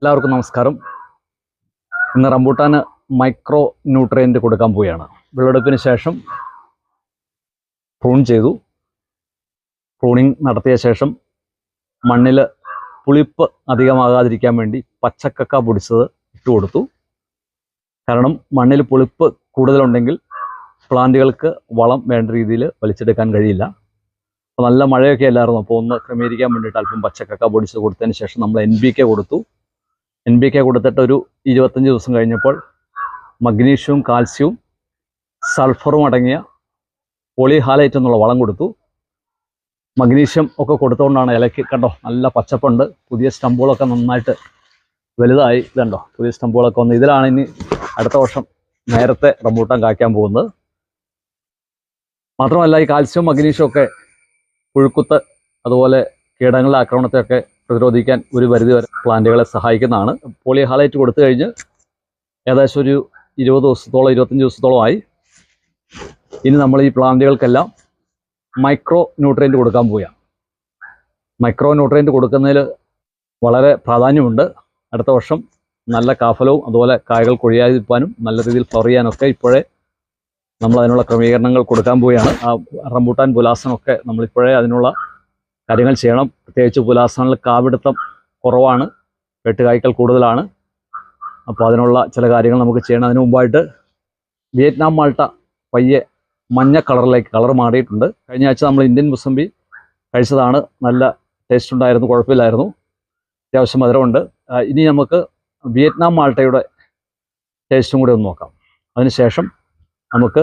എല്ലാവർക്കും നമസ്കാരം. ഇന്ന് റംബൂട്ടാന് മൈക്രോ ന്യൂട്രിയന്റ് കൊടുക്കാൻ പോവുകയാണ്. വിളവെടുപ്പിന് ശേഷം പ്രൂൺ ചെയ്തു. പ്രൂണിങ് നടത്തിയ ശേഷം മണ്ണിൽ പുളിപ്പ് അധികമാകാതിരിക്കാൻ വേണ്ടി പച്ചക്കക്ക പൊടിച്ചത് ഇട്ട് കൊടുത്തു. കാരണം മണ്ണിൽ പുളിപ്പ് കൂടുതലുണ്ടെങ്കിൽ പ്ലാന്റുകൾക്ക് വളം വേണ്ട രീതിയിൽ വലിച്ചെടുക്കാൻ കഴിയില്ല. അപ്പോൾ നല്ല മഴയൊക്കെ അല്ലായിരുന്നു. അപ്പോൾ ഒന്ന് ക്രമീകരിക്കാൻ വേണ്ടിയിട്ട് അല്പം പച്ചക്കക്ക പൊടിച്ച് കൊടുത്തതിന് ശേഷം നമ്മൾ എൻ ബി കെ കൊടുത്തു. എൻ ബി കെ കൊടുത്തിട്ട് ഒരു ഇരുപത്തഞ്ച് ദിവസം കഴിഞ്ഞപ്പോൾ മഗ്നീഷ്യവും കാൽസ്യവും സൾഫറും അടങ്ങിയ പോളിഹാലൈറ്റ് എന്നുള്ള വളം കൊടുത്തു. മഗ്നീഷ്യം ഒക്കെ കൊടുത്തുകൊണ്ടാണ് ഇലയ്ക്ക് കണ്ടോ നല്ല പച്ചപ്പുണ്ട്. പുതിയ സ്റ്റമ്പുകളൊക്കെ നന്നായിട്ട് വലുതായി. ഇതുണ്ടോ? പുതിയ സ്റ്റമ്പുകളൊക്കെ വന്ന് ഇതിലാണ് ഇനി അടുത്ത വർഷം നേരത്തെ റംബൂട്ടാൻ കായ്ക്കാൻ പോകുന്നത്. മാത്രമല്ല ഈ കാൽസ്യവും മഗ്നീഷ്യവും ഒക്കെ പുഴുക്കുത്ത് അതുപോലെ കീടങ്ങളുടെ ആക്രമണത്തെയൊക്കെ പ്രതിരോധിക്കാൻ ഒരു പരിധി വരെ പ്ലാന്റുകളെ സഹായിക്കുന്നതാണ്. പോളിഹാലൈറ്റ് കൊടുത്തു കഴിഞ്ഞ് ഏകദേശം ഒരു ഇരുപത് ദിവസത്തോളം ഇരുപത്തഞ്ച് ദിവസത്തോളമായി ഇനി നമ്മൾ ഈ പ്ലാന്റുകൾക്കെല്ലാം മൈക്രോ ന്യൂട്രിയന്റ് കൊടുക്കാൻ പോവുകയാണ്. മൈക്രോ ന്യൂട്രിയന്റ് കൊടുക്കുന്നതിൽ വളരെ പ്രാധാന്യമുണ്ട്. അടുത്ത വർഷം നല്ല കാഫലവും അതുപോലെ കായകൾ കൊഴിയാതിരിക്കാനും നല്ല രീതിയിൽ ഫ്ലവർ ചെയ്യാനൊക്കെ ഇപ്പോഴേ നമ്മൾ അതിനുള്ള ക്രമീകരണങ്ങൾ കൊടുക്കാൻ പോവുകയാണ്. ആ റംബൂട്ടാൻ പുലാസനൊക്കെ നമ്മളിപ്പോഴേ അതിനുള്ള കാര്യങ്ങൾ ചെയ്യണം. പ്രത്യേകിച്ച് പുലാസ്ഥാനിൽ കാവിടുത്തം കുറവാണ്. വെട്ടുകായ്ക്കൾ കൂടുതലാണ്. അപ്പോൾ അതിനുള്ള ചില കാര്യങ്ങൾ നമുക്ക് ചെയ്യണം. അതിനു മുമ്പായിട്ട് വിയറ്റ്നാം മാൾട്ട പയ്യെ മഞ്ഞ കളറിലേക്ക് കളർ മാറിയിട്ടുണ്ട്. കഴിഞ്ഞ ആഴ്ച നമ്മൾ ഇന്ത്യൻ മുസമ്പി കഴിച്ചതാണ്. നല്ല ടേസ്റ്റ് ഉണ്ടായിരുന്നു കുഴപ്പമില്ലായിരുന്നു. അത്യാവശ്യം മധുരമുണ്ട്. ഇനി നമുക്ക് വിയറ്റ്നാം മാൾട്ടയുടെ ടേസ്റ്റും കൂടി ഒന്ന് നോക്കാം. അതിനുശേഷം നമുക്ക്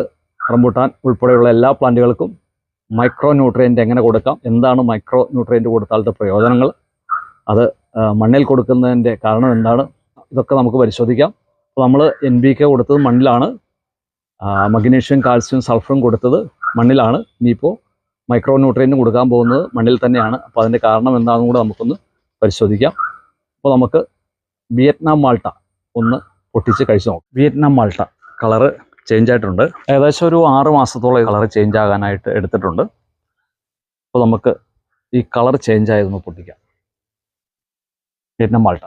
റംബൂട്ടാൻ ഉൾപ്പെടെയുള്ള എല്ലാ പ്ലാന്റുകൾക്കും മൈക്രോ ന്യൂട്രിയന്റ് എങ്ങനെ കൊടുക്കാം? എന്താണ് മൈക്രോ ന്യൂട്രിയന്റ് കൊടുത്താലത്തെ പ്രയോജനങ്ങൾ? അത് മണ്ണിൽ കൊടുക്കുന്നതിന്റെ കാരണം എന്താണ്? ഇതൊക്കെ നമുക്ക് പരിശോധിക്കാം. അപ്പോൾ നമ്മൾ എൻ ബി കെ കൊടുത്തത് മണ്ണിലാണ്. മഗ്നീഷ്യം കാൽസ്യം സൾഫറും കൊടുത്തത് മണ്ണിലാണ്. ഇനിയിപ്പോൾ മൈക്രോ ന്യൂട്രിയന്റ് കൊടുക്കാൻ പോകുന്നത് മണ്ണിൽ തന്നെയാണ്. അപ്പോൾ അതിന്റെ കാരണം എന്താണെന്നും കൂടെ നമുക്കൊന്ന് പരിശോധിക്കാം. അപ്പോൾ നമുക്ക് വിയറ്റ്നാം മാൾട്ട ഒന്ന് പൊട്ടിച്ച് കഴിച്ച് നോക്കാം. വിയറ്റ്നാം മാൾട്ട കളറ് ചേഞ്ച് ആയിട്ടുണ്ട്. ഏകദേശം ഒരു ആറ് മാസത്തോളം കളർ ചേഞ്ച് ആകാനായിട്ട് എടുത്തിട്ടുണ്ട്. അപ്പോൾ നമുക്ക് ഈ കളർ ചേഞ്ച് ആയതൊന്ന് പൊട്ടിക്കാം. വിയറ്റ്നാം മാൾട്ട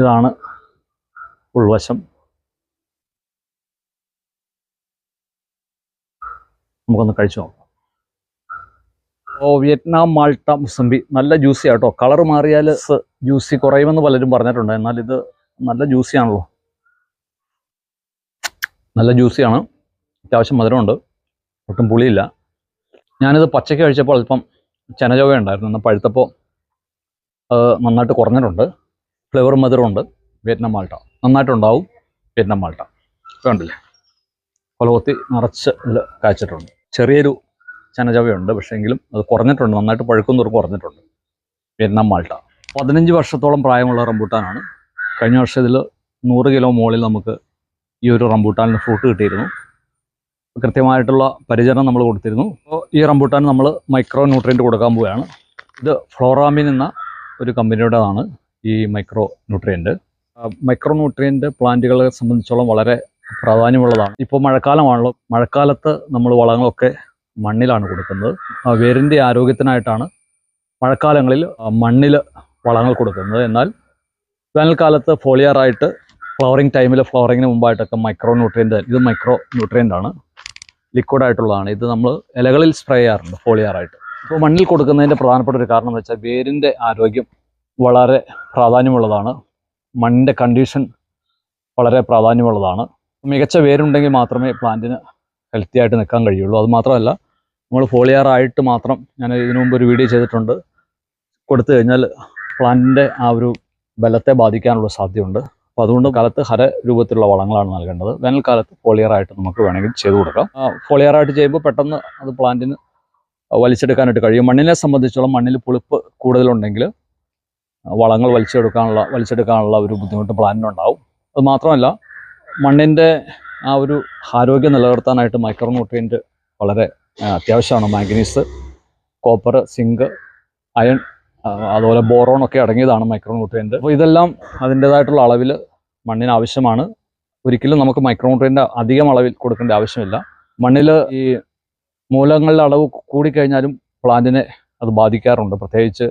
ഇതാണ് ഉൾവശം. നമുക്കൊന്ന് കഴിച്ചു നോക്കാം. ഓ വിയറ്റ്നാം മാൾട്ട മുസംബി. നല്ല ജ്യൂസി ആട്ടോ. കളർ മാറിയാൽ ജ്യൂസി കുറയുമെന്ന് പലരും പറഞ്ഞിട്ടുണ്ട്. എന്നാൽ ഇത് നല്ല ജ്യൂസി ആണല്ലോ നല്ല ജ്യൂസിയാണ്. അത്യാവശ്യം മധുരമുണ്ട്. ഒട്ടും പുളിയില്ല. ഞാനിത് പച്ചയ്ക്ക് കഴിച്ചപ്പോൾ അല്പം ചെനചോവ ഉണ്ടായിരുന്നു. എന്നാൽ പഴുത്തപ്പോൾ നന്നായിട്ട് കുറഞ്ഞിട്ടുണ്ട്. ഫ്ലേവർ മധുരമുണ്ട്. Vietnam Malta. നന്നായിട്ടുണ്ടാവും Vietnam Malta. കണ്ടില്ലേ? കൊലകൊത്തി നിറച്ച് കാച്ചിട്ടുണ്ട്. ചെറിയൊരു ചനചവയുണ്ട്. പക്ഷേ എങ്കിലും അത് കുറഞ്ഞിട്ടുണ്ട്. നന്നായിട്ട് പഴുക്കും തോറും കുറഞ്ഞിട്ടുണ്ട്. Vietnam Malta. പതിനഞ്ച് വർഷത്തോളം പ്രായമുള്ള റംബൂട്ടാനാണ്. കഴിഞ്ഞ വർഷം ഇതിൽ നൂറ് കിലോ മുകളിൽ നമുക്ക് ഈ ഒരു റംബൂട്ടാനിന് ഫ്രൂട്ട് കിട്ടിയിരുന്നു. കൃത്യമായിട്ടുള്ള പരിചരണം നമ്മൾ കൊടുത്തിരുന്നു. അപ്പോൾ ഈ റംബൂട്ടാൻ നമ്മൾ മൈക്രോ ന്യൂട്രിയന്റ് കൊടുക്കാൻ പോവുകയാണ്. ഇത് ഫ്ലോറാമിൻ എന്ന ഒരു കമ്പനിയുടേതാണ് ഈ മൈക്രോ ന്യൂട്രിയന്റ് മൈക്രോ ന്യൂട്രിയന്റ് പ്ലാന്റുകളെ സംബന്ധിച്ചോളം വളരെ പ്രാധാന്യമുള്ളതാണ്. ഇപ്പോൾ മഴക്കാലമാണല്ലോ. മഴക്കാലത്ത് നമ്മൾ വളങ്ങളൊക്കെ മണ്ണിലാണ് കൊടുക്കുന്നത്. വേരിന്റെ ആരോഗ്യത്തിനായിട്ടാണ് മഴക്കാലങ്ങളിൽ മണ്ണിൽ വളങ്ങൾ കൊടുക്കുന്നത്. എന്നാൽ വേനൽക്കാലത്ത് ഫോളിയറായിട്ട് ഫ്ലവറിങ് ടൈമിൽ ഫ്ലവറിങ്ങിന് മുമ്പായിട്ടൊക്കെ മൈക്രോ ന്യൂട്രിയന്റ് ഇത് മൈക്രോ ന്യൂട്രിയന്റ് ആണ്. ലിക്വിഡ് ആയിട്ടുള്ളതാണ്. ഇത് നമ്മൾ ഇലകളിൽ സ്പ്രേ ചെയ്യാറുണ്ട് ഫോളിയറായിട്ട് ഇപ്പോൾ മണ്ണിൽ കൊടുക്കുന്നതിന്റെ പ്രധാനപ്പെട്ട ഒരു കാരണം എന്ന് വെച്ചാൽ വേരിന്റെ ആരോഗ്യം വളരെ പ്രാധാന്യമുള്ളതാണ്. മണ്ണിന്റെ കണ്ടീഷൻ വളരെ പ്രാധാന്യമുള്ളതാണ്. മികച്ച വേരുണ്ടെങ്കിൽ മാത്രമേ പ്ലാന്റിന് ഹെൽത്തി ആയിട്ട് നിൽക്കാൻ കഴിയുള്ളൂ. അത് മാത്രമല്ല നമ്മൾ ഫോളിയറായിട്ട് മാത്രം ഞാൻ ഇതിനു മുമ്പ് ഒരു വീഡിയോ ചെയ്തിട്ടുണ്ട്. കൊടുത്തു കഴിഞ്ഞാൽ പ്ലാന്റിന്റെ ആ ഒരു ബലത്തെ ബാധിക്കാനുള്ള സാധ്യതയുണ്ട്. അപ്പോൾ അതുകൊണ്ട് കാലത്ത് ഹര രൂപത്തിലുള്ള വളങ്ങളാണ് നൽകേണ്ടത്. വേനൽക്കാലത്ത് ഫോളിയറായിട്ട് നമുക്ക് വേണമെങ്കിൽ ചെയ്തു കൊടുക്കാം. ഫോളിയറായിട്ട് ചെയ്യുമ്പോൾ പെട്ടെന്ന് അത് പ്ലാന്റിന് വലിച്ചെടുക്കാനായിട്ട് കഴിയും. മണ്ണിനെ സംബന്ധിച്ചോളം മണ്ണിൽ പുളിപ്പ് കൂടുതലുണ്ടെങ്കിൽ വളങ്ങൾ വലിച്ചെടുക്കാനുള്ള വലിച്ചെടുക്കാനുള്ള ഒരു ബുദ്ധിമുട്ട് പ്ലാനിനുണ്ടാവും അത് മാത്രമല്ല മണ്ണിന്റെ ആ ഒരു ആരോഗ്യം നിലനിർത്താനായിട്ട് മൈക്രോ ന്യൂട്രിയന്റ് വളരെ അത്യാവശ്യമാണ്. മാംഗനീസ് കോപ്പർ സിങ്ക് അയൺ അതുപോലെ ബോറോൺ ഒക്കെ അടങ്ങിയതാണ് മൈക്രോ ന്യൂട്രിയന്റ് അപ്പോൾ ഇതെല്ലാം അതിന്റേതായിട്ടുള്ള അളവിൽ മണ്ണിന് ആവശ്യമാണ്. ഒരിക്കലും നമുക്ക് മൈക്രോൺട്രിയന്റെ അധികം അളവിൽ കൊടുക്കേണ്ട ആവശ്യമില്ല. മണ്ണിൽ ഈ മൂലങ്ങളുടെ അളവ് കൂടിക്കഴിഞ്ഞാലും പ്ലാന്റിനെ അത് ബാധിക്കാറുണ്ട്. പ്രത്യേകിച്ച്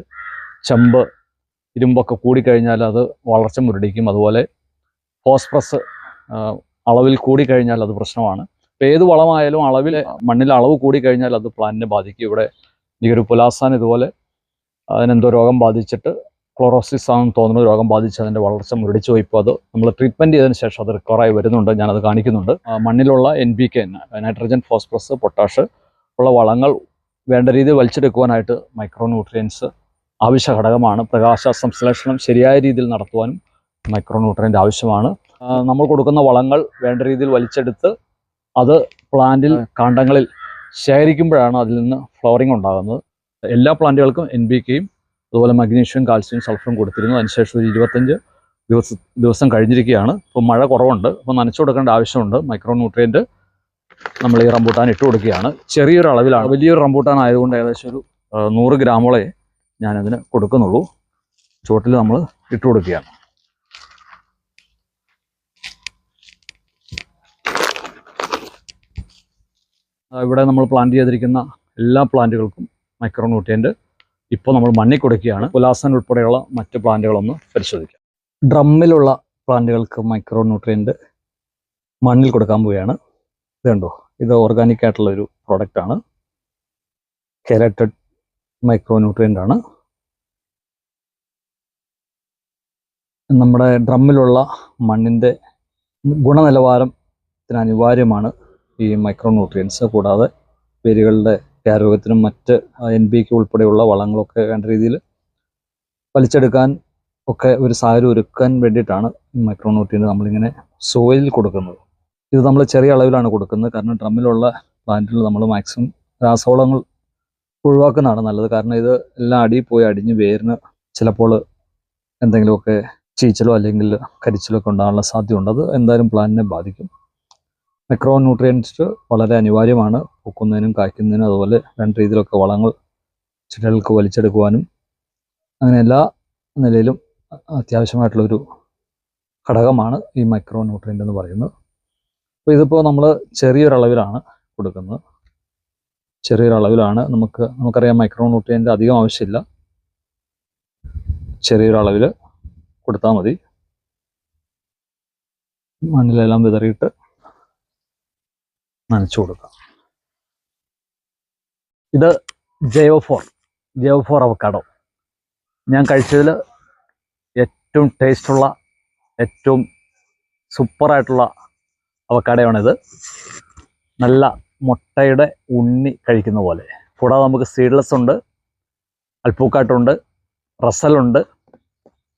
ചെമ്പ് ഇരുമ്പൊക്കെ കൂടിക്കഴിഞ്ഞാൽ അത് വളർച്ച മുരടിക്കും. അതുപോലെ ഫോസ്ഫറസ് അളവിൽ കൂടി കഴിഞ്ഞാൽ അത് പ്രശ്നമാണ്. ഇപ്പം ഏത് വളമായാലും അളവിൽ മണ്ണിൽ അളവ് കൂടി കഴിഞ്ഞാൽ അത് പ്ലാന്റിനെ ബാധിക്കും. ഇവിടെ ഒരു പുലാസാൻ ഇതുപോലെ അതിനെന്തോ രോഗം ബാധിച്ചിട്ട് ക്ലോറോസിസ് ആണെന്ന് തോന്നുന്ന. രോഗം ബാധിച്ച് അതിന്റെ വളർച്ച മുരടിച്ചു പോയി ഇപ്പോൾ അത് നമ്മൾ ട്രീറ്റ്മെന്റ് ചെയ്തതിന് ശേഷം അത് റിക്കവറായി വരുന്നുണ്ട്. ഞാനത് കാണിക്കുന്നുണ്ട്. മണ്ണിലുള്ള N P K nitrogen phosphorus potash ഉള്ള വളങ്ങൾ വേണ്ട രീതിയിൽ വലിച്ചെടുക്കുവാനായിട്ട് മൈക്രോ ന്യൂട്രിയൻസ് ആവശ്യ ഘടകമാണ് പ്രകാശ സംശ്ലേഷണം ശരിയായ രീതിയിൽ നടത്തുവാനും മൈക്രോ ന്യൂട്രിയന്റ് ആവശ്യമാണ് നമ്മൾ കൊടുക്കുന്ന വളങ്ങൾ വേണ്ട രീതിയിൽ വലിച്ചെടുത്ത് അത് പ്ലാന്റിൽ കാണ്ടങ്ങളിൽ ശേഖരിക്കുമ്പോഴാണ് അതിൽ നിന്ന് ഫ്ലവറിങ് ഉണ്ടാകുന്നത്. എല്ലാ പ്ലാന്റുകൾക്കും എൻ ബി കെയും അതുപോലെ മഗ്നീഷ്യം കാൽസ്യം സൾഫറും കൊടുത്തിരുന്നു. അതിനുശേഷം ഒരു ഇരുപത്തഞ്ച് ദിവസ ദിവസം കഴിഞ്ഞിരിക്കുകയാണ്. ഇപ്പോൾ മഴ കുറവുണ്ട്. അപ്പോൾ നനച്ചു കൊടുക്കേണ്ട ആവശ്യമുണ്ട്. മൈക്രോ ന്യൂട്രിയന്റ് നമ്മൾ ഈ റംബൂട്ടാൻ ഇട്ട് കൊടുക്കുകയാണ്. ചെറിയൊരു അളവിലാണ്. വലിയൊരു റംബൂട്ടാൻ ആയതുകൊണ്ട് ഏകദേശം ഒരു നൂറ് ഗ്രാമോളെ ഞാനതിന് കൊടുക്കുന്നുള്ളൂ. ചുവട്ടിൽ നമ്മൾ ഇട്ട് കൊടുക്കുകയാണ്. ഇവിടെ നമ്മൾ പ്ലാന്റ് ചെയ്തിരിക്കുന്ന എല്ലാ പ്ലാന്റുകൾക്കും മൈക്രോ ന്യൂട്രിയന്റ് ഇപ്പോൾ നമ്മൾ മണ്ണിൽ കൊടുക്കുകയാണ്. ഉലാസൻ ഉൾപ്പെടെയുള്ള മറ്റ് പ്ലാന്റുകളൊന്ന് പരിശോധിക്കാം. ഡ്രമ്മിലുള്ള പ്ലാന്റുകൾക്ക് മൈക്രോ ന്യൂട്രിയന്റ് മണ്ണിൽ കൊടുക്കാൻ പോവുകയാണ്. ഇത് കണ്ടോ? ഇത് ഓർഗാനിക് ആയിട്ടുള്ള ഒരു പ്രോഡക്റ്റാണ് കെരറ്റഡ് മൈക്രോ ന്യൂട്രിയന്റ് ആണ്. നമ്മുടെ ഡ്രമ്മിലുള്ള മണ്ണിന്റെ ഗുണനിലവാരത്തിന് അനിവാര്യമാണ്. ഈ മൈക്രോ ന്യൂട്രിയൻസ് കൂടാതെ വേരുകളുടെ ആരോഗ്യത്തിനും മറ്റ് എൻ ബി കെ ഉൾപ്പെടെയുള്ള വളങ്ങളൊക്കെ വേണ്ട രീതിയിൽ വലിച്ചെടുക്കാൻ ഒക്കെ ഒരു സാഹചര്യം ഒരുക്കാൻ വേണ്ടിയിട്ടാണ് ഈ മൈക്രോ ന്യൂട്രിയന്റ് നമ്മളിങ്ങനെ സോയിലിൽ കൊടുക്കുന്നത്. ഇത് നമ്മൾ ചെറിയ അളവിലാണ് കൊടുക്കുന്നത്. കാരണം ഡ്രമ്മിലുള്ള പ്ലാന്റിൽ നമ്മൾ മാക്സിമം രാസവളങ്ങൾ ഒഴിവാക്കുന്നതാണ് നല്ലത്. കാരണം ഇത് എല്ലാം അടിയിൽ പോയി അടിഞ്ഞ് വേരിന് ചിലപ്പോൾ എന്തെങ്കിലുമൊക്കെ ചീച്ചലോ അല്ലെങ്കിൽ കരിച്ചിലോ ഒക്കെ ഉണ്ടാകാനുള്ള സാധ്യതയുണ്ട്. അത് എന്തായാലും പ്ലാന്റിനെ ബാധിക്കും. മൈക്രോ ന്യൂട്രിയൻസ് വളരെ അനിവാര്യമാണ്. പൂക്കുന്നതിനും കായ്ക്കുന്നതിനും അതുപോലെ രണ്ട് രീതിയിലൊക്കെ വളങ്ങൾ ചെടികൾക്ക് വലിച്ചെടുക്കുവാനും അങ്ങനെ എല്ലാ നിലയിലും അത്യാവശ്യമായിട്ടുള്ളൊരു ഘടകമാണ് ഈ മൈക്രോ ന്യൂട്രിയന്റ് എന്ന് പറയുന്നത്. അപ്പോൾ ഇതിപ്പോൾ നമ്മൾ ചെറിയൊരളവിലാണ് കൊടുക്കുന്നത്. ചെറിയൊരളവിലാണ് നമുക്ക് നമുക്കറിയാം മൈക്രോ ന്യൂട്രിയന്റ് അധികം ആവശ്യമില്ല. ചെറിയൊരളവിൽ കൊടുത്താൽ മതി. മണ്ണിലെല്ലാം വിതറിയിട്ട് നനച്ചു കൊടുക്കാം ഇത് ജയോ ഫോർ ജയോ ഫോർ അവക്കാഡോ ഞാൻ കഴിച്ചതിൽ ഏറ്റവും ടേസ്റ്റുള്ള ഏറ്റവും സൂപ്പറായിട്ടുള്ള അവക്കാടയാണിത് നല്ല മുട്ടയുടെ ഉണ്ണി കഴിക്കുന്ന പോലെ. കൂടാതെ നമുക്ക് സീഡ്ലെസ് ഉണ്ട് അൽപ്പൂക്കാട്ടുണ്ട് റസലുണ്ട്.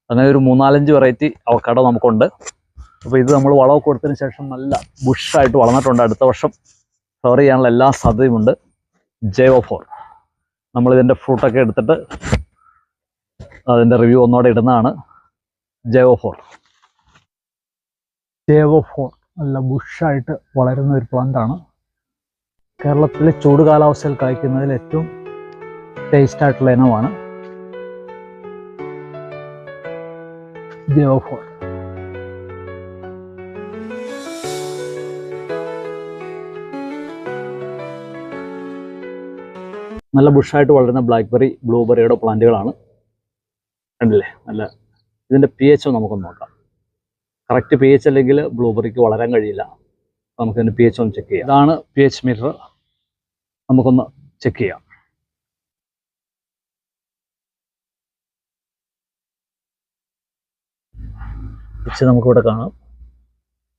അങ്ങനെ ഒരു മൂന്നാലഞ്ച് വെറൈറ്റി അവക്കാഡോ നമുക്കുണ്ട്. അപ്പോൾ ഇത് നമ്മൾ വളമൊക്കെ കൊടുത്തതിന് ശേഷം നല്ല ബുഷായിട്ട് വളർന്നിട്ടുണ്ട്. അടുത്ത വർഷം കവർ ചെയ്യാനുള്ള എല്ലാ സാധ്യതയുമുണ്ട് ജൈവ ഫോർ നമ്മളിതിന്റെ ഫ്രൂട്ടൊക്കെ എടുത്തിട്ട് അതിന്റെ റിവ്യൂ ഒന്നോടെ ഇടുന്നതാണ് ജൈവ ഫോർ ജൈവ ഫോർ നല്ല ബുഷായിട്ട് വളരുന്ന ഒരു പ്ലാന്റാണ് കേരളത്തിലെ ചൂട് കാലാവസ്ഥയിൽ കായ്ക്കുന്നതിൽ ഏറ്റവും ടേസ്റ്റ് ആയിട്ടുള്ള ഇനമാണ് ജൈവ ഫോർ നല്ല ബുഷായിട്ട് വളരുന്ന ബ്ലാക്ക്ബെറി ബ്ലൂബെറിയുടെ പ്ലാന്റുകളാണ്. കണ്ടില്ലേ? നല്ല ഇതിന്റെ പി എച്ച് നമുക്കൊന്ന് നോക്കാം. കറക്റ്റ് പി എച്ച് അല്ലെങ്കിൽ ബ്ലൂബെറിക്ക് വളരാൻ കഴിയില്ല. നമുക്കിതിന്റെ പി എച്ച് ഒന്ന് ചെക്ക് ചെയ്യാം. ഇതാണ് പി എച്ച് മീറ്റർ നമുക്കൊന്ന് ചെക്ക് ചെയ്യാം. പിച്ച് നമുക്കിവിടെ കാണാം.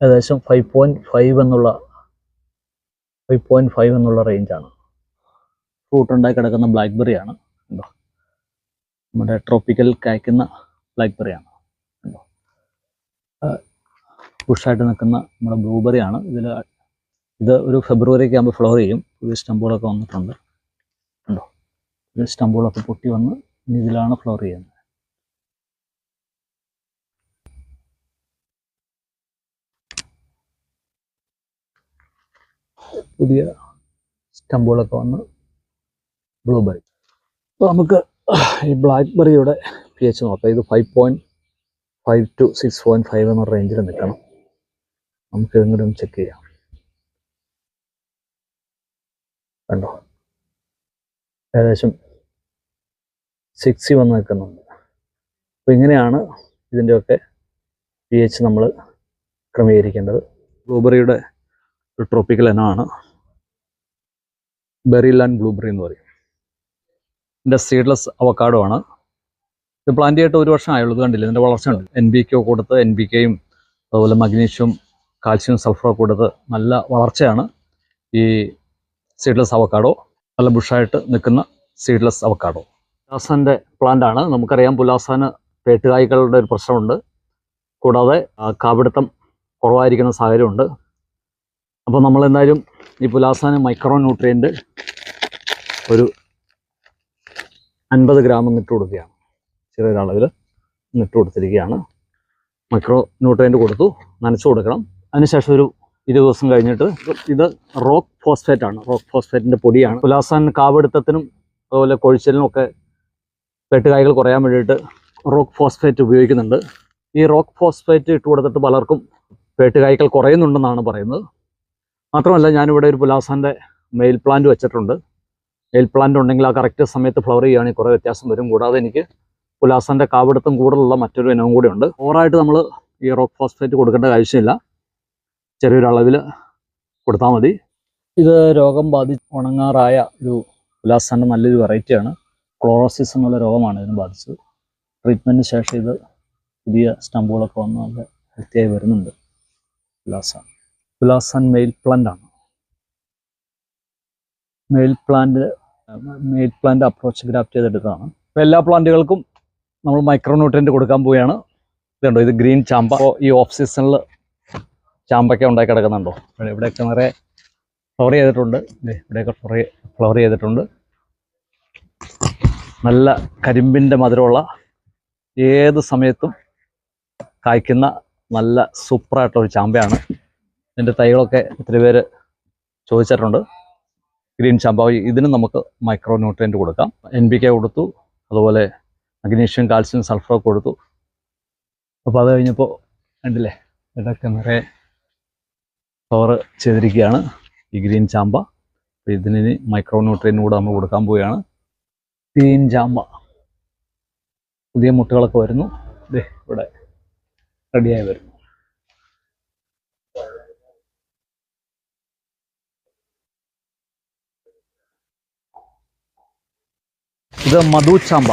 ഏകദേശം ഫൈവ് പോയിന്റ് ഫൈവ് എന്നുള്ള ഫൈവ് പോയിന്റ് ഫൈവ് എന്നുള്ള റേഞ്ചാണ് ഫ്രൂട്ട് ഉണ്ടായി കിടക്കുന്ന ബ്ലാക്ക്ബെറി ആണ്. കണ്ടോ? നമ്മുടെ ട്രോപ്പിക്കൽ കായ്ക്കുന്ന ബ്ലാക്ക്ബെറി ആണ്. കണ്ടോ? ബുഷായിട്ട് നിൽക്കുന്ന നമ്മുടെ ബ്ലൂബെറി ആണ്. ഇതിൽ ഇത് ഒരു ഫെബ്രുവരി ഒക്കെ ആകുമ്പോൾ ഫ്ലോർ ചെയ്യും. പുതിയ സ്റ്റമ്പുകളൊക്കെ വന്നിട്ടുണ്ട്. കണ്ടോ? ഇത് സ്റ്റമ്പുകളൊക്കെ പൊട്ടി വന്ന് ഇനി ഇതിലാണ് ഫ്ലോർ ചെയ്യുന്നത്. പുതിയ സ്റ്റമ്പുകളൊക്കെ വന്ന് ബ്ലൂബെറി അപ്പോൾ നമുക്ക് ഈ ബ്ലാക്ക്ബെറിയുടെ പി എച്ച് നോക്കാം. ഇത് five point five to six point five എന്ന റേഞ്ചിൽ നിൽക്കണം. നമുക്ക് എങ്ങനെയും ചെക്ക് ചെയ്യാം. കണ്ടോ? ഏകദേശം സിക്സി വന്ന് നിൽക്കുന്നുണ്ട്. അപ്പോൾ ഇങ്ങനെയാണ് ഇതിന്റെയൊക്കെ പി എച്ച് നമ്മൾ ക്രമീകരിക്കേണ്ടത്. ബ്ലൂബെറിയുടെ ഒരു ട്രോപ്പിക്കൽ ഇനമാണ്. ബെറി ലാൻഡ് ബ്ലൂബെറി എന്ന് പറയും. ഇതിന്റെ സീഡ്ലെസ് അവക്കാഡോ ആണ്. ഇത് പ്ലാന്റ് ചെയ്തിട്ട് ഒരു വർഷം ആയുള്ളത് കണ്ടില്ല? ഇതിന്റെ വളർച്ച ഉണ്ട്. എൻ ബി കെ കൊടുത്ത് എൻ ബി കെയും അതുപോലെ മഗ്നീഷ്യം കാൽസ്യം സൾഫറൊക്കെ കൊടുത്ത് നല്ല വളർച്ചയാണ് ഈ സീഡ്ലെസ് അവക്കാഡോ നല്ല ബുഷായിട്ട് നിൽക്കുന്ന സീഡ്ലെസ് അവക്കാഡോ പുലാസാന്റെ പ്ലാന്റ് ആണ്. നമുക്കറിയാം പുലാസാന് പേട്ടുകായ്കളുടെ ഒരു പ്രശ്നമുണ്ട്. കൂടാതെ കാപിടുത്തം കുറവായിരിക്കുന്ന സാഹചര്യമുണ്ട്. അപ്പോൾ നമ്മളെന്തായാലും ഈ പുലാസാന് മൈക്രോ ന്യൂട്രിയന്റ് ഒരു അൻപത് ഗ്രാം ഇട്ട് കൊടുക്കുകയാണ്. ചെറിയൊരളവിൽ ഇട്ട് കൊടുത്തിരിക്കുകയാണ്. മൈക്രോ ന്യൂട്രിയന്റ് കൊടുത്തു. നനച്ചു കൊടുക്കണം. അതിനുശേഷം ഒരു ഇരുപത് ദിവസം കഴിഞ്ഞിട്ട് ഇത് റോക്ക് ഫോസ്ഫേറ്റ് ആണ്. റോക്ക് ഫോസ്ഫേറ്റിന്റെ പൊടിയാണ്. പുലാസാൻ കാവെടുത്തത്തിനും അതുപോലെ കൊഴിച്ചലിനും ഒക്കെ വെട്ടുകായ്കൾ കുറയാൻ വേണ്ടിയിട്ട് റോക്ക് ഫോസ്ഫേറ്റ് ഉപയോഗിക്കുന്നുണ്ട്. ഈ റോക്ക് ഫോസ്ഫേറ്റ് ഇട്ട് കൊടുത്തിട്ട് പലർക്കും വെട്ടുകായ്കൾ കുറയുന്നുണ്ടെന്നാണ് പറയുന്നത്. മാത്രമല്ല ഞാനിവിടെ ഒരു പുലാസാന്റെ മെയിൽ പ്ലാന്റ് വെച്ചിട്ടുണ്ട്. മെയിൽ പ്ലാന്റ് ഉണ്ടെങ്കിൽ ആ കറക്റ്റ് സമയത്ത് ഫ്ലവർ ചെയ്യുകയാണെങ്കിൽ കുറേ വ്യത്യാസം വരും. കൂടാതെ എനിക്ക് പുലാസന്റെ കാവിടത്തും കൂടുതലുള്ള മറ്റൊരു ഇനവും കൂടെ ഉണ്ട്. ഓവറായിട്ട് നമ്മൾ ഈ റോക്ക് ഫോസ്ഫേറ്റ് കൊടുക്കേണ്ട ആവശ്യമില്ല. ചെറിയൊരളവിൽ കൊടുത്താൽ മതി. ഇത് രോഗം ബാധി ഉണങ്ങാറായ ഒരു പുലാസാന്റെ നല്ലൊരു വെറൈറ്റിയാണ് ക്ലോറോസിസ് എന്നുള്ള രോഗമാണ് ഇതിന് ബാധിച്ചത്. ട്രീറ്റ്മെന്റിന് ശേഷം ഇത് പുതിയ സ്റ്റമ്പുകളൊക്കെ വന്ന് നല്ല ഹെൽത്തിയായി വരുന്നുണ്ട്. പുലാസാൻ പുലാസാൻ മെയിൽ പ്ലാന്റ് ആണ്. Male plant male plant approach graft ചെയ്തെടുത്തതാണ്. അപ്പോൾ എല്ലാ പ്ലാന്റുകൾക്കും നമ്മൾ മൈക്രോന്യൂട്രിയന്റ് കൊടുക്കാൻ പോവുകയാണ്. ഇതുണ്ടോ? ഇത് ഗ്രീൻ ചാമ്പ. ഈ ഓഫ് സീസണിൽ ചാമ്പയ്ക്ക ഉണ്ടാക്കി കിടക്കുന്നുണ്ടോ? ഇവിടെ- ഇവിടെയൊക്കെ നിറയെ ഫ്ലവർ ചെയ്തിട്ടുണ്ട്. ഇവിടെയൊക്കെ ഫ്ലവർ ഫ്ലവർ ചെയ്തിട്ടുണ്ട്. നല്ല കരിമ്പിന്റെ മധുരമുള്ള ഏത് സമയത്തും കായ്ക്കുന്ന നല്ല സൂപ്പറായിട്ടുള്ള ഒരു ചാമ്പയാണ്. എന്റെ തൈകളൊക്കെ ഒത്തിരി പേര് ചോദിച്ചിട്ടുണ്ട്. ഗ്രീൻ ചാമ്പാവ് ഇതിന് നമുക്ക് മൈക്രോ ന്യൂട്രിയന്റ് കൊടുക്കാം. എൻ ബി കെ കൊടുത്തു. അതുപോലെ മഗ്നീഷ്യം കാൽസ്യം സൾഫർ കൊടുത്തു. അപ്പോൾ അത് കഴിഞ്ഞപ്പോൾ കണ്ടില്ലേ? ഇതൊക്കെ നിറയെ കവറ് ചെയ്തിരിക്കുകയാണ് ഈ ഗ്രീൻ ചാമ്പ. അപ്പോൾ ഇതിന് മൈക്രോ ന്യൂട്രിയൻ കൂടെ നമ്മൾ കൊടുക്കാൻ പോവുകയാണ്. ഗ്രീൻ ചാമ്പ. പുതിയ മുട്ടുകളൊക്കെ വരുന്നു. ദേ ഇവിടെ റെഡിയായി വരുന്നു. ഇത് മധു ചാമ്പ.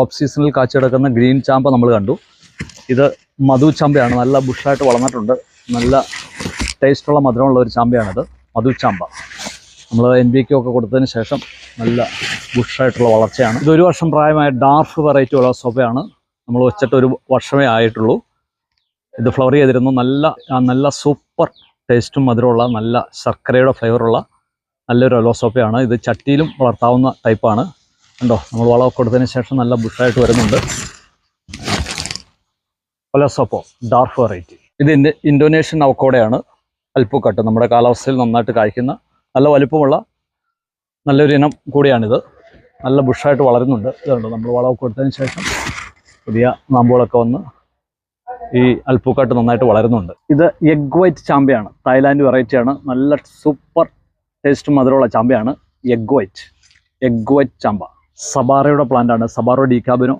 ഓഫ് സീസണിൽ കാച്ചെടുക്കുന്ന ഗ്രീൻ ചാമ്പ നമ്മൾ കണ്ടു. ഇത് മധു ചാമ്പയാണ്. നല്ല ബുഷായിട്ട് വളർന്നിട്ടുണ്ട്. നല്ല ടേസ്റ്റുള്ള മധുരമുള്ള ഒരു ചാമ്പയാണിത്. മധു ചാമ്പ. നമ്മൾ എൻ ബി ഒക്കെ കൊടുത്തതിന് ശേഷം നല്ല ബുഷായിട്ടുള്ള വളർച്ചയാണ്. ഇത് ഒരു വർഷം പ്രായമായ ഡാർഫ് വെറൈറ്റി ഉള്ള സോഫയാണ്. നമ്മൾ വെച്ചിട്ട് ഒരു വർഷമേ ആയിട്ടുള്ളൂ. ഇത് ഫ്ലവർ ചെയ്തിരുന്നു. നല്ല നല്ല സൂപ്പർ ടേസ്റ്റും മധുരമുള്ള നല്ല ശർക്കരയുടെ ഫ്ലേവറുള്ള നല്ലൊരു അലോസോഫയാണ് ഇത് ചട്ടിയിലും വളർത്താവുന്ന ടൈപ്പാണ് കണ്ടോ നമ്മൾ വളമൊക്കെ കൊടുത്തതിന് ശേഷം നല്ല ബുഷായിട്ട് വരുന്നുണ്ട്. കൊലസോപ്പോ ഡാർക്ക് വെറൈറ്റി ഇത് ഇൻഡ ഇൻഡോനേഷ്യൻ അവക്കോടയാണ് അൽപ്പുക്കട്ട് നമ്മുടെ കാലാവസ്ഥയിൽ നന്നായിട്ട് കായ്ക്കുന്ന നല്ല വലുപ്പമുള്ള നല്ലൊരു ഇനം കൂടിയാണിത്. നല്ല ബുഷായിട്ട് വളരുന്നുണ്ട്. ഇതുണ്ട് നമ്മൾ വളമൊക്കെ കൊടുത്തതിന് ശേഷം പുതിയ നാമ്പുകളൊക്കെ വന്ന് ഈ അൽപ്പൂക്കാട്ട് നന്നായിട്ട് വളരുന്നുണ്ട്. ഇത് എഗ് വൈറ്റ് ചാമ്പയാണ് തായ്ലാൻഡ് വെറൈറ്റിയാണ് നല്ല സൂപ്പർ ടേസ്റ്റ് മധുരമുള്ള ചാമ്പയാണ് എഗ് വൈറ്റ് എഗ് വൈറ്റ് ചാമ്പ. സബാറയുടെ പ്ലാന്റ് ആണ് സബാറോ ഡീകാബിനോ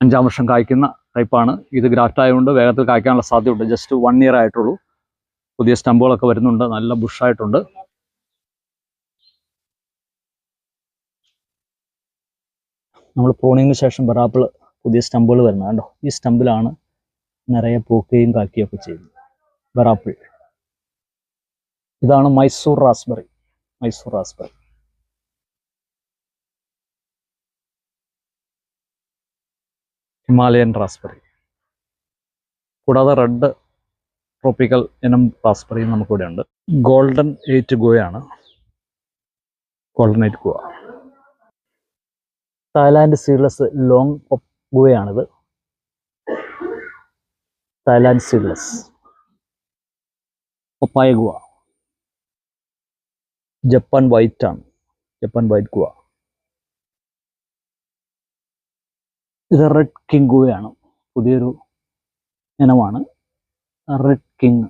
അഞ്ചാം വർഷം കായ്ക്കുന്ന ടൈപ്പാണ് ഇത് ഗ്രാഫ്റ്റ് ആയതുകൊണ്ട് വേഗത്തിൽ കായ്ക്കാനുള്ള സാധ്യതയുണ്ട്. ജസ്റ്റ് വൺ ഇയർ ആയിട്ടുള്ളൂ. പുതിയ സ്റ്റമ്പുകളൊക്കെ വരുന്നുണ്ട്. നല്ല ബുഷായിട്ടുണ്ട്. നമ്മൾ പ്രൂണിങ്ങിന് ശേഷം ബറാപ്പിൾ പുതിയ സ്റ്റമ്പുകൾ വരുന്നത് കണ്ടോ? ഈ സ്റ്റമ്പിലാണ് നിറയെ പൂക്കുകയും കാക്കുകയും ഒക്കെ ചെയ്യുന്നത്. ബറാപ്പിൾ ഇതാണ് Mysore raspberry. Mysore raspberry. Himalayan raspberry. കൂടാതെ റെഡ് ട്രോപ്പിക്കൽ ഇനം റാസ്ബെറിയും നമുക്കിവിടെ ഉണ്ട് golden eight ഗോയാണ്. Golden eight guava. Thailand seedless long ഗുവയാണിത് Thailand seedless. Papaya guava. Japan white Japan white guava. ഇത് റെഡ് കിങ് ഗുവയാണ് പുതിയൊരു ഇനമാണ്. Red king